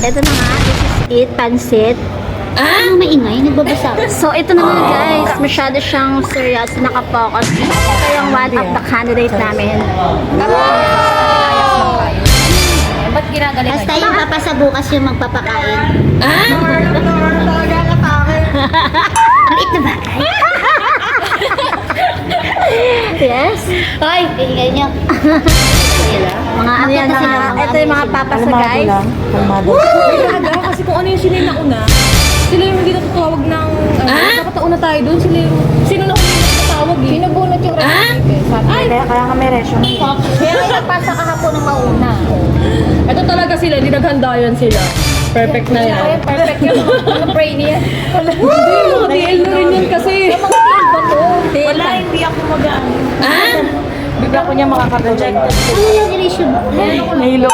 Ito na nga, this is it, pansit. Ano maingay? Nagbabasa. So, ito na nga guys, masyado siyang serious, nakafocus. Ito yung one of the candidate namin. Ba't ginagalingan? Basta yung papasa bukas yung magpapakain. Ang liit na bagay. Yes. Hoy, ingay niyo. Mga ano yan, mga, mga ito yung mga papasa guys. Talaga, kasi kung ano yung sila yung nauna, sila yung hindi natutawag ng, uh, nakatauna tayo doon, sila yung, sino na una yung natutawag eh. Sino bunot yung resume? Ay! Kaya, kaya nga may resume. Kaya kayo nagpasa kahapon ng mauna. Ito talaga sila, hindi naghandayan sila. Perfect na yan. perfect yung niya makaka-rejected. Ano yung issue? Nahilo.